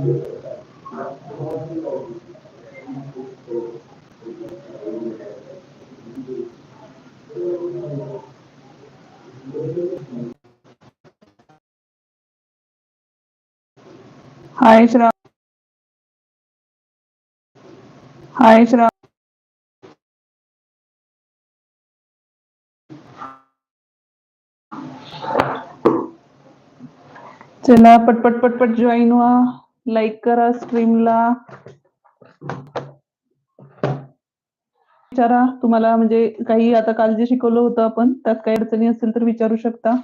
हाय श्रा हाय श्रा चला पटपट पटपट जॉईन व्हा लाईक करा स्ट्रीमला विचारा तुम्हाला म्हणजे काही आता काल जे शिकवलं होतं आपण त्यात काही अडचणी असेल तर विचारू शकता.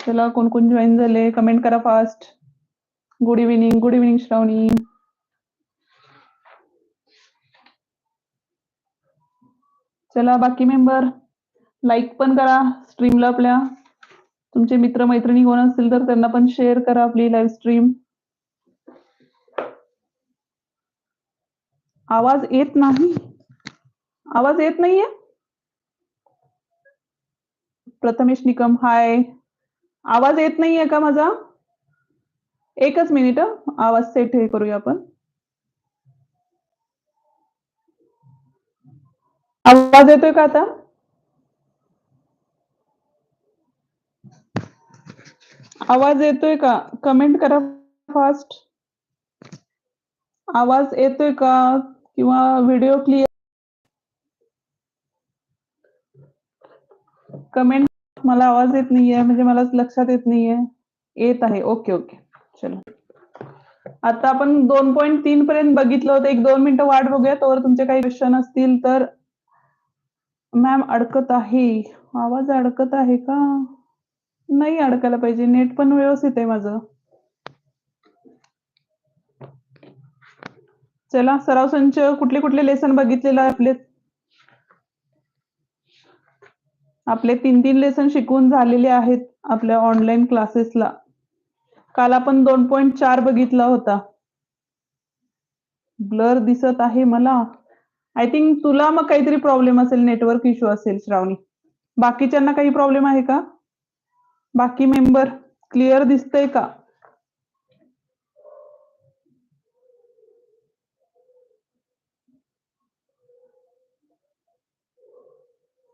चला कोण कोण जॉईन झाले? कमेंट करा fast good evening good evening Shravani. चला बाकी मेंबर लाईक पण करा स्ट्रीमला आपल्या. तुमचे मित्र मैत्रिणी कोण असतील तर त्यांना पण शेअर करा आपली लाईव्ह स्ट्रीम आवाज येत नाही. आवाज येत नाहीये? प्रथमेश निकम हाय आवाज येत नाहीये का माझा? एकच मिनिट आवाज सेट हे करूया आपण. आवाज येतोय का आता? आवाज येतोय का? कमेंट करा फास्ट आवाज येतोय का? किंवा व्हिडिओ क्लिअर कमेंट मला आवाज येत नाहीये म्हणजे मला लक्षात येत नाहीये. येत आहे. ओके ओके चलो. आता आपण दोन पॉईंट तीन पर्यंत बघितलं होतं. एक दोन मिनिटं वाट बघूया. तोवर तुमचे काही क्वेश्चन असतील तर. मॅम अडकत आहे. आवाज अडकत आहे का? नाही अडकायला पाहिजे. नेट पण व्यवस्थित आहे माझं. चला सराव संच कुठले कुठले लेसन बघितलेलं आहे आपले? आपले तीन तीन लेसन शिकवून झालेले आहेत आपल्या ऑनलाईन क्लासेसला काल आपण दोन पॉईंट चार बघितला होता. ब्लर दिसत आहे मला. आय थिंक तुला मग काहीतरी प्रॉब्लेम असेल नेटवर्क इश्यू असेल श्रावणी. बाकीच्यांना काही प्रॉब्लेम आहे का? बाकी मेंबर क्लिअर दिसतंय का?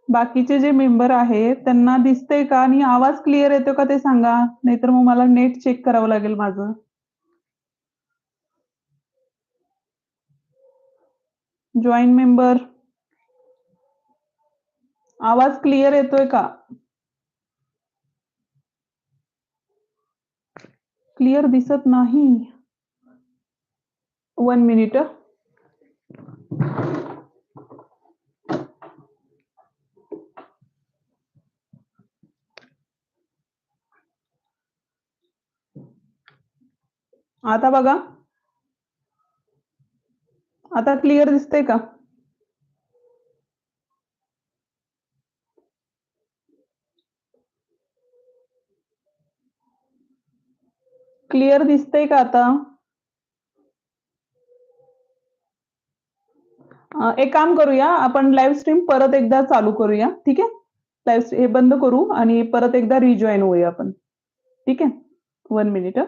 बाकीचे जे मेंबर आहेत त्यांना दिसतंय का? आणि आवाज क्लिअर येतो का ते सांगा. नाहीतर मग मला नेट चेक करावं लागेल माझं. जॉईन मेंबर आवाज क्लिअर येतोय का? क्लिअर दिसत नाही. वन मिनिट आता बघा. आता क्लिअर दिसतंय का? क्लिअर दिसतंय का आता? एक काम करूया आपण लाईव्ह स्ट्रीम परत एकदा चालू करूया ठीक आहे? लाईव्ह हे बंद करू आणि परत एकदा रिजॉईन होऊया आपण. ठीक आहे? One minute